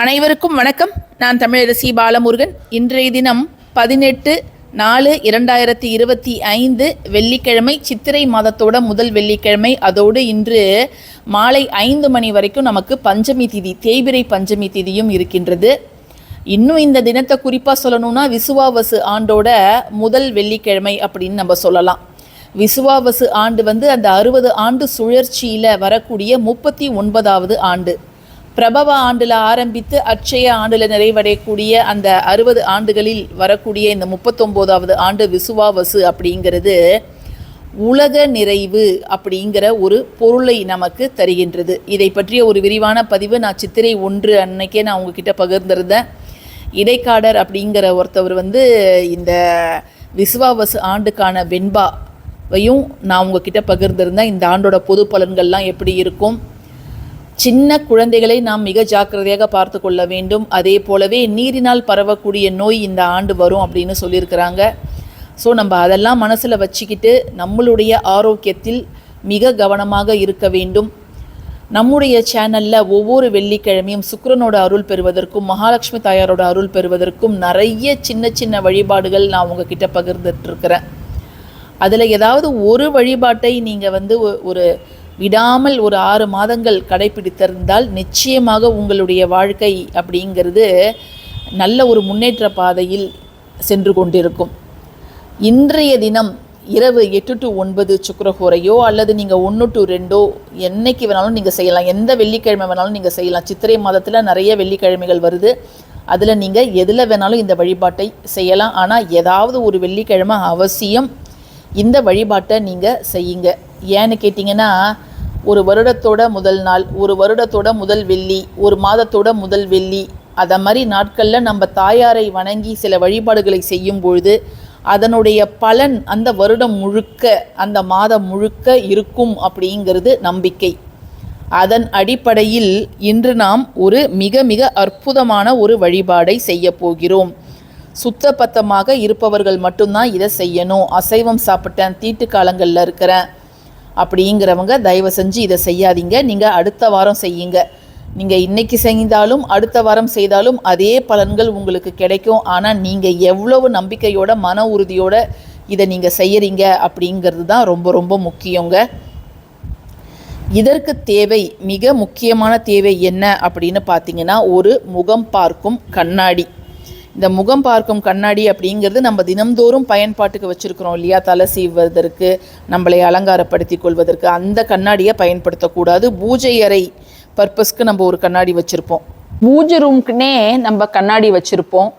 அனைவருக்கும் வணக்கம். நான் தமிழரசி பாலமுருகன். இன்றைய தினம் பதினெட்டு நாலு இரண்டாயிரத்தி இருபத்தி ஐந்து வெள்ளிக்கிழமை சித்திரை மாதத்தோட முதல் வெள்ளிக்கிழமை. அதோடு இன்று மாலை ஐந்து மணி வரைக்கும் நமக்கு பஞ்சமி திதி தேய்பிரை பஞ்சமி திதியும் இருக்கின்றது. இன்னும் இந்த தினத்தை குறிப்பாக சொல்லணும்னா விசுவாவசு ஆண்டோட முதல் வெள்ளிக்கிழமை அப்படின்னு நம்ம சொல்லலாம். விசுவாவசு ஆண்டு வந்து அந்த அறுபது ஆண்டு சுழற்சியில் வரக்கூடிய முப்பத்தி ஒன்பதாவது ஆண்டு. பிரபவ ஆண்டில் ஆரம்பித்து அட்சய ஆண்டில் நிறைவடையக்கூடிய அந்த அறுபது ஆண்டுகளில் வரக்கூடிய இந்த முப்பத்தொம்போதாவது ஆண்டு விசுவாவசு அப்படிங்கிறது உலக நிறைவு அப்படிங்கிற ஒரு பொருளை நமக்கு தருகின்றது. இதை பற்றிய ஒரு விரிவான பதிவு நான் சித்திரை ஒன்று அன்னைக்கே நான் உங்ககிட்ட பகிர்ந்திருந்தேன். இடைக்காடர் அப்படிங்கிற ஒருத்தவர் வந்து இந்த விசுவாவசு ஆண்டுக்கான வெண்பாவையும் நான் உங்ககிட்ட பகிர்ந்திருந்தேன். இந்த ஆண்டோட பொது பலன்கள்லாம் எப்படி இருக்கும்? சின்ன குழந்தைகளை நாம் மிக ஜாக்கிரதையாக பார்த்து கொள்ள வேண்டும். அதே போலவே நீரினால் பரவக்கூடிய நோய் இந்த ஆண்டு வரும் அப்படின்னு சொல்லியிருக்கிறாங்க. ஸோ நம்ம அதெல்லாம் மனசில் வச்சுக்கிட்டு நம்மளுடைய ஆரோக்கியத்தில் மிக கவனமாக இருக்க வேண்டும். நம்முடைய சேனலில் ஒவ்வொரு வெள்ளிக்கிழமையும் சுக்கிரனோட அருள் பெறுவதற்கும் மகாலட்சுமி தாயாரோட அருள் பெறுவதற்கும் நிறைய சின்ன சின்ன வழிபாடுகள் நான் உங்ககிட்ட பகிர்ந்துட்டு இருக்கிறேன். அதில் ஏதாவது ஒரு வழிபாட்டை நீங்கள் வந்து ஒ- ஒரு விடாமல் ஒரு ஆறு மாதங்கள் கடைபிடித்திருந்தால் நிச்சயமாக உங்களுடைய வாழ்க்கை அப்படிங்கிறது நல்ல ஒரு முன்னேற்ற பாதையில் சென்று கொண்டிருக்கும். இன்றைய தினம் இரவு எட்டு டு ஒன்பது சுக்கரஹோரையோ அல்லது நீங்கள் ஒன்று டு ரெண்டோ என்னைக்கு வேணாலும் நீங்கள் செய்யலாம். எந்த வெள்ளிக்கிழமை வேணாலும் நீங்கள் செய்யலாம். சித்திரை மாதத்தில் நிறைய வெள்ளிக்கிழமைகள் வருது. அதில் நீங்கள் எதில் வேணாலும் இந்த வழிபாட்டை செய்யலாம். ஆனால் ஏதாவது ஒரு வெள்ளிக்கிழமை அவசியம். இந்த வழிபாட்டை நீங்கள் செய்யுங்க. ஏன்னு கேட்டிங்கன்னா ஒரு வருடத்தோட முதல் நாள் ஒரு வருடத்தோட முதல் வெள்ளி ஒரு மாதத்தோட முதல் வெள்ளி அதை மாதிரி நாட்களில் நம்ம தாயாரை வணங்கி சில வழிபாடுகளை செய்யும் பொழுது அதனுடைய பலன் அந்த வருடம் முழுக்க அந்த மாதம் முழுக்க இருக்கும் அப்படிங்கிறது நம்பிக்கை. அதன் அடிப்படையில் இன்று நாம் ஒரு மிக மிக அற்புதமான ஒரு வழிபாடை செய்ய போகிறோம். சுத்தபத்தமாக இருப்பவர்கள் மட்டும்தான் இதை செய்யணும். அசைவம் சாப்பிட்டேன் தீட்டு காலங்களில் இருக்கிறேன். அப்படிங்கிறவங்க தயவு செஞ்சு இதை செய்யாதீங்க. நீங்கள் அடுத்த வாரம் செய்யுங்க. நீங்கள் இன்னைக்கு செய்தாலும் அடுத்த வாரம் செய்தாலும் அதே பலன்கள் உங்களுக்கு கிடைக்கும். ஆனால் நீங்கள் எவ்வளவு நம்பிக்கையோட மன உறுதியோட இதை நீங்கள் செய்கிறீங்க அப்படிங்கிறது தான் ரொம்ப ரொம்ப முக்கியங்க. இதற்கு தேவை மிக முக்கியமான தேவை என்ன அப்படின்னு பார்த்தீங்கன்னா ஒரு முகம் பார்க்கும் கண்ணாடி. இந்த முகம் பார்க்கும் கண்ணாடி அப்படிங்கிறது நம்ம தினம்தோறும் பயன்பாட்டுக்கு வச்சுருக்கிறோம் இல்லையா? தலை சீவதற்கு நம்மளை அலங்காரப்படுத்தி கொள்வதற்கு அந்த கண்ணாடியை பயன்படுத்தக்கூடாது. பூஜை அறை பர்பஸ்க்கு நம்ம ஒரு கண்ணாடி வச்சுருப்போம். பூஜை ரூம்க்குனே நம்ம கண்ணாடி வச்சுருப்போம்.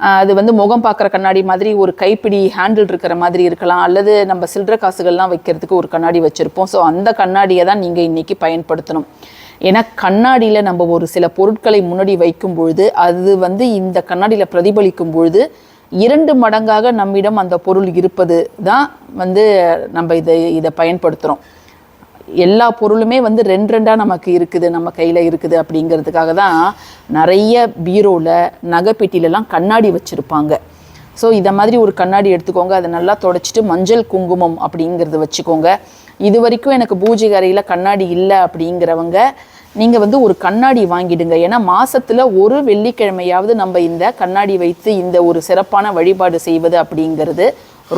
அது வந்து முகம் பார்க்குற கண்ணாடி மாதிரி ஒரு கைப்பிடி ஹேண்டில் இருக்கிற மாதிரி இருக்கலாம். அல்லது நம்ம சில்லற காசுகள்லாம் வைக்கிறதுக்கு ஒரு கண்ணாடி வச்சுருப்போம். ஸோ அந்த கண்ணாடியை தான் நீங்கள் இன்றைக்கி பயன்படுத்தணும். ஏன்னா கண்ணாடியில் நம்ம ஒரு சில பொருட்களை முன்னாடி வைக்கும் பொழுது அது வந்து இந்த கண்ணாடியில் பிரதிபலிக்கும் பொழுது இரண்டு மடங்காக நம்மிடம் அந்த பொருள் இருப்பது தான் வந்து நம்ம இதை இதை பயன்படுத்துகிறோம் எல்லா பொருளுமே வந்து ரெண்டு ரெண்டாக நமக்கு இருக்குது நம்ம கையில் இருக்குது அப்படிங்கிறதுக்காக தான் நிறைய பீரோவில் நகைப்பெட்டிலலாம் கண்ணாடி வச்சுருப்பாங்க. ஸோ இதை மாதிரி ஒரு கண்ணாடி எடுத்துக்கோங்க அதை நல்லா தொடச்சிட்டு மஞ்சள் குங்குமம் அப்படிங்கிறது வச்சுக்கோங்க. இது வரைக்கும் எனக்கு பூஜை அறையில் கண்ணாடி இல்லை அப்படிங்கிறவங்க நீங்கள் வந்து ஒரு கண்ணாடி வாங்கிடுங்க. ஏன்னா மாதத்தில் ஒரு வெள்ளிக்கிழமையாவது நம்ம இந்த கண்ணாடி வைத்து இந்த ஒரு சிறப்பான வழிபாடு செய்வது அப்படிங்கிறது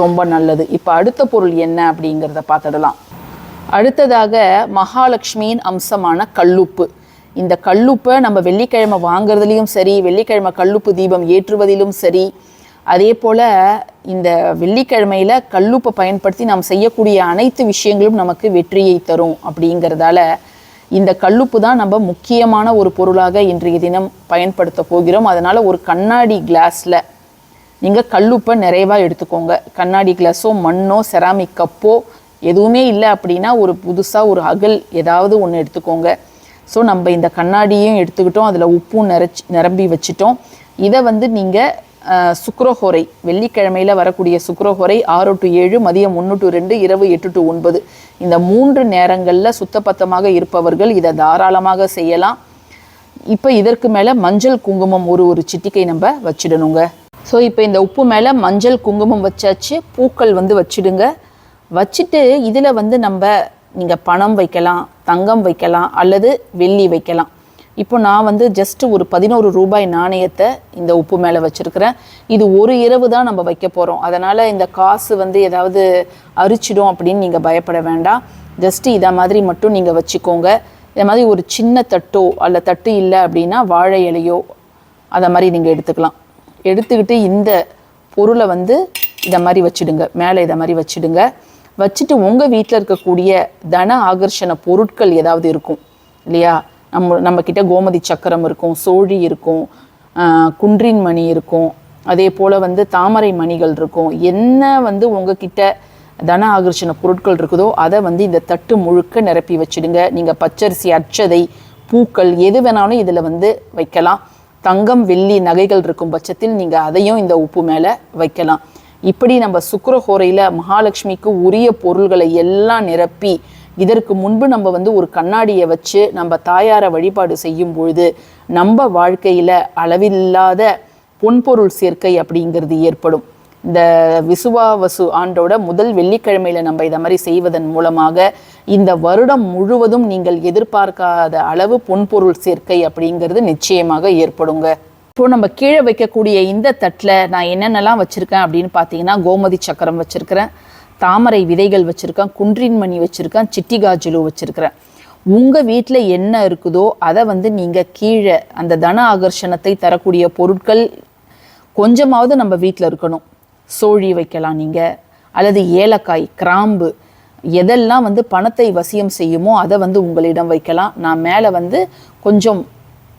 ரொம்ப நல்லது. இப்போ அடுத்த பொருள் என்ன அப்படிங்கிறத பார்த்துடலாம். அடுத்ததாக மகாலட்சுமியின் அம்சமான கல்லுப்பு. இந்த கல்லுப்பை நம்ம வெள்ளிக்கிழமை வாங்குறதுலேயும் சரி வெள்ளிக்கிழமை கல்லுப்பு தீபம் ஏற்றுவதிலும் சரி அதே போல் இந்த வெள்ளிக்கிழமையில் கல்லுப்பை பயன்படுத்தி நாம் செய்யக்கூடிய அனைத்து விஷயங்களும் நமக்கு வெற்றியை தரும் அப்படிங்கிறதால இந்த கல்லுப்பு தான் நம்ம முக்கியமான ஒரு பொருளாக இன்றைய தினம் பயன்படுத்த போகிறோம். அதனால் ஒரு கண்ணாடி கிளாஸில் நீங்கள் கல்லுப்பை நிறைவாக எடுத்துக்கோங்க. கண்ணாடி கிளாஸோ மண்ணோ செராமிக் கப்போ எதுவுமே இல்லை அப்படின்னா ஒரு புதுசாக ஒரு அகல் ஏதாவது ஒன்று எடுத்துக்கோங்க. ஸோ நம்ம இந்த கண்ணாடியும் எடுத்துக்கிட்டோம். அதில் உப்பும் நிறச்சி நிரம்பி வச்சிட்டோம். இதை வந்து நீங்கள் சுக்ரஹோரை. வெள்ளிக்கிழமையில் வரக்கூடிய சுக்ரஹோரை ஆறு டு ஏழு மதியம் ஒன்று டு ரெண்டு இரவு எட்டு டு ஒன்பது. இந்த மூன்று நேரங்களில் சுத்தபத்தமாக இருப்பவர்கள் இதை தாராளமாக செய்யலாம். இப்போ இதற்கு மேலே மஞ்சள் குங்குமம் ஒரு ஒரு சிட்டிக்கை நம்ம வச்சிடணுங்க. ஸோ இப்போ இந்த உப்பு மேலே மஞ்சள் குங்குமம் வச்சாச்சு பூக்கள் வந்து வச்சிடுங்க. வச்சுட்டு இதில் வந்து நம்ம நீங்கள் பணம் வைக்கலாம் தங்கம் வைக்கலாம் அல்லது வெள்ளி வைக்கலாம். இப்போ நான் வந்து ஜஸ்ட் ஒரு பதினோரு ரூபாய் நாணயத்தை இந்த உப்பு மேலே வச்சுருக்கிறேன். இது ஒரு இரவு தான் நம்ம வைக்க போகிறோம் அதனால் இந்த காசு வந்து ஏதாவது அரிச்சிடும் அப்படின்னு நீங்கள் பயப்பட வேண்டாம். ஜஸ்ட்டு இதை மாதிரி மட்டும் நீங்கள் வச்சுக்கோங்க. இதை மாதிரி ஒரு சின்ன தட்டோ அல்ல தட்டு இல்லை அப்படின்னா வாழை இலையோ அதை மாதிரி நீங்கள் எடுத்துக்கலாம். எடுத்துக்கிட்டு இந்த பொருளை வந்து இதை மாதிரி வச்சுடுங்க. மேலே இதை மாதிரி வச்சிடுங்க. வச்சுட்டு உங்கள் வீட்டில் இருக்கக்கூடிய தன ஆகர்ஷண பொருட்கள் ஏதாவது இருக்கும். இல்லையா? நம்ம நம்மக்கிட்ட கோமதி சக்கரம் இருக்கும் சோழி இருக்கும் குன்றின் மணி இருக்கும். அதே போல் வந்து தாமரை மணிகள் இருக்கும். என்ன வந்து உங்ககிட்ட தன ஆகர்ஷண பொருட்கள் இருக்குதோ அதை வந்து இந்த தட்டு முழுக்க நிரப்பி வச்சிடுங்க. நீங்கள் பச்சரிசி அச்சதை பூக்கள் எது வேணாலும் இதில் வந்து வைக்கலாம். தங்கம் வெள்ளி நகைகள் இருக்கும் பட்சத்தில் நீங்கள் அதையும் இந்த உப்பு மேலே வைக்கலாம். இப்படி நம்ம சுக்கரஹோரையில் மகாலட்சுமிக்கு உரிய பொருள்களை எல்லாம் நிரப்பி இதற்கு முன்பு நம்ம வந்து ஒரு கண்ணாடியை வச்சு நம்ம தாயாரை வழிபாடு செய்யும் பொழுது நம்ம வாழ்க்கையில் அளவில்லாத பொன்பொருள் சேர்க்கை அப்படிங்கிறது ஏற்படும். இந்த விசுவாவசு ஆண்டோட முதல் வெள்ளிக்கிழமையில நம்ம இதை மாதிரி செய்வதன் மூலமாக இந்த வருடம் முழுவதும் நீங்கள் எதிர்பார்க்காத அளவு பொன்பொருள் சேர்க்கை அப்படிங்கிறது நிச்சயமாக ஏற்படுங்க. இப்போ நம்ம கீழே வைக்கக்கூடிய இந்த தட்டில் நான் என்னென்னலாம் வச்சுருக்கேன் அப்படின்னு பார்த்தீங்கன்னா கோமதி சக்கரம் வச்சுருக்கிறேன். தாமரை விதைகள் வச்சுருக்கேன் குன்றின்மணி வச்சுருக்கேன் சிட்டிகாஜிலு வச்சுருக்கிறேன். உங்கள் வீட்டில் என்ன இருக்குதோ அதை வந்து நீங்கள் கீழே அந்த தன ஆகர்ஷணத்தை தரக்கூடிய பொருட்கள் கொஞ்சமாவது நம்ம வீட்டில் இருக்கணும். சோழி வைக்கலாம் நீங்கள் அல்லது ஏலக்காய் கிராம்பு எதெல்லாம் வந்து பணத்தை வசியம் செய்யுமோ அதை வந்து உங்களிடம் வைக்கலாம். நான் மேலே வந்து கொஞ்சம்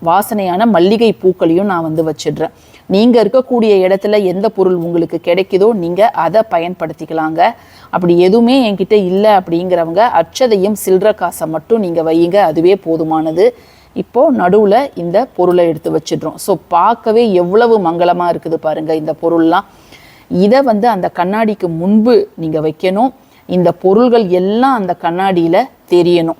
வாசனையான மல்லிகை பூக்களையும் நான் வந்து வச்சிடுறேன். நீங்கள் இருக்கக்கூடிய இடத்துல எந்த பொருள் உங்களுக்கு கிடைக்குதோ நீங்கள் அதை பயன்படுத்திக்கலாங்க. அப்படி எதுவுமே என்கிட்ட இல்லை அப்படிங்கிறவங்க அச்சதையும் சில்லற காசை மட்டும் நீங்கள் வையுங்க. அதுவே போதுமானது. இப்போது நடுவில் இந்த பொருளை எடுத்து வச்சிடுறோம். ஸோ பார்க்கவே எவ்வளவு மங்களமாக இருக்குது பாருங்கள் இந்த பொருள்லாம். இதை வந்து அந்த கண்ணாடிக்கு முன்பு நீங்கள் வைக்கணும். இந்த பொருள்கள் எல்லாம் அந்த கண்ணாடியில் தெரியணும்.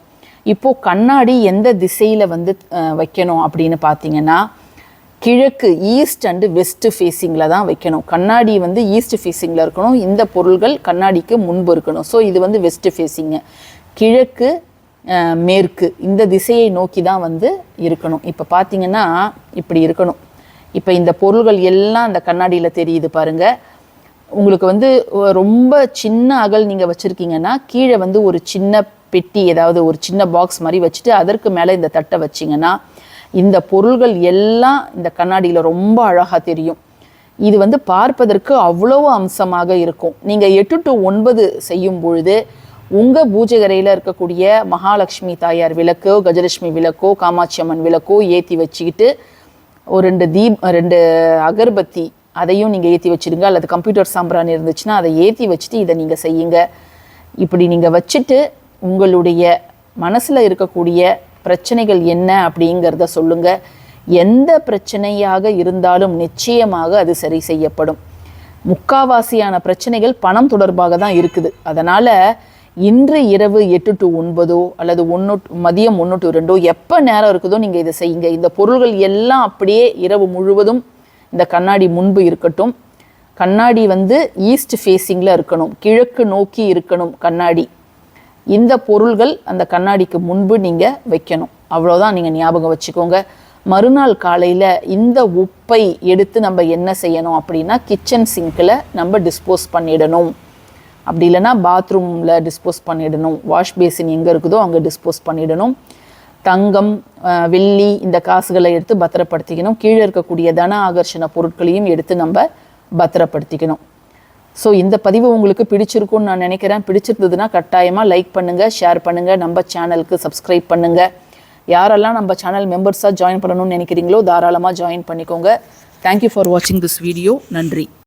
இப்போது கண்ணாடி எந்த திசையில் வந்து வைக்கணும் அப்படின்னு பார்த்தீங்கன்னா கிழக்கு ஈஸ்ட் அண்டு வெஸ்ட் ஃபேஸிங்கில் தான் வைக்கணும். கண்ணாடி வந்து ஈஸ்ட் ஃபேஸிங்கில் இருக்கணும். இந்த பொருள்கள் கண்ணாடிக்கு முன்பு இருக்கணும். ஸோ இது வந்து வெஸ்ட் ஃபேஸிங்கு கிழக்கு மேற்கு இந்த திசையை நோக்கி தான் வந்து இருக்கணும். இப்போ பார்த்தீங்கன்னா இப்படி இருக்கணும். இப்போ இந்த பொருள்கள் எல்லாம் அந்த கண்ணாடியில் தெரியுது பாருங்கள் உங்களுக்கு வந்து ரொம்ப சின்ன அகல் நீங்கள் வச்சுருக்கீங்கன்னா கீழே வந்து ஒரு சின்ன பெட்டி ஏதாவது ஒரு சின்ன பாக்ஸ் மாதிரி வச்சுட்டு அதற்கு மேலே இந்த தட்டை வச்சிங்கன்னா இந்த பொருள்கள் எல்லாம் இந்த கண்ணாடியில் ரொம்ப அழகாக தெரியும். இது வந்து பார்ப்பதற்கு அவ்வளவு அம்சமாக இருக்கும். நீங்கள் எட்டு டு ஒன்பது செய்யும் பொழுது உங்கள் பூஜைகரையில் இருக்கக்கூடிய மகாலட்சுமி தாயார் விளக்கோ கஜலட்சுமி விளக்கோ காமாட்சி அம்மன் விளக்கோ ஏற்றி வச்சுக்கிட்டு ஒரு ரெண்டு தீப் ரெண்டு அகர்பத்தி அதையும் நீங்கள் ஏற்றி வச்சுடுங்க அல்லது கம்ப்யூட்டர் சாம்பிராணி இருந்துச்சுன்னா அதை ஏற்றி வச்சுட்டு இதை நீங்கள் செய்யுங்க. இப்படி நீங்கள் வச்சுட்டு உங்களுடைய மனசில் இருக்கக்கூடிய பிரச்சனைகள் என்ன அப்படிங்கிறத சொல்லுங்கள் எந்த பிரச்சனையாக இருந்தாலும் நிச்சயமாக அது சரி செய்யப்படும். முக்காவாசியான பிரச்சனைகள் பணம் தொடர்பாக தான் இருக்குது. அதனால் இன்று இரவு எட்டு டு ஒன்பதோ அல்லது ஒன்று மதியம் ஒன்று டு ரெண்டோ எப்போ நேரம் இருக்குதோ நீங்கள் இதை செய்யுங்க. இந்த பொருள்கள் எல்லாம் அப்படியே இரவு முழுவதும் இந்த கண்ணாடி முன்பு இருக்கட்டும். கண்ணாடி வந்து ஈஸ்ட் ஃபேஸிங்கில் இருக்கணும். கிழக்கு நோக்கி இருக்கணும் கண்ணாடி. இந்த பொருள்கள் அந்த கண்ணாடிக்கு முன்பு நீங்கள் வைக்கணும். அவ்வளோதான் நீங்கள் ஞாபகம் வச்சுக்கோங்க. மறுநாள் காலையில் இந்த உப்பை எடுத்து நம்ம என்ன செய்யணும் அப்படின்னா கிச்சன் சிங்கில் நம்ம டிஸ்போஸ் பண்ணிடணும். அப்படி இல்லைன்னா பாத்ரூமில் டிஸ்போஸ் பண்ணிடணும். வாஷ் பேசின் எங்கே இருக்குதோ அங்கே டிஸ்போஸ் பண்ணிடணும். தங்கம் வெள்ளி இந்த காசுகளை எடுத்து பத்திரப்படுத்திக்கணும். கீழே இருக்கக்கூடிய தன ஆகர்ஷண பொருட்களையும் எடுத்து நம்ம பத்திரப்படுத்திக்கணும். ஸோ இந்த பதிவு உங்களுக்கு பிடிச்சிருக்கும்னு நான் நினைக்கிறேன். பிடிச்சிருந்ததுன்னா கட்டாயமாக லைக் பண்ணுங்கள் ஷேர் பண்ணுங்கள் நம்ம சேனலுக்கு சப்ஸ்கிரைப் பண்ணுங்கள் யாரெல்லாம் நம்ம சேனல் மெம்பர்ஸாக ஜாயின் பண்ணணும்னு நினைக்கிறீங்களோ தாராளமாக ஜாயின் பண்ணிக்கோங்க. தேங்க்யூ ஃபார் வாட்சிங் திஸ் வீடியோ நன்றி.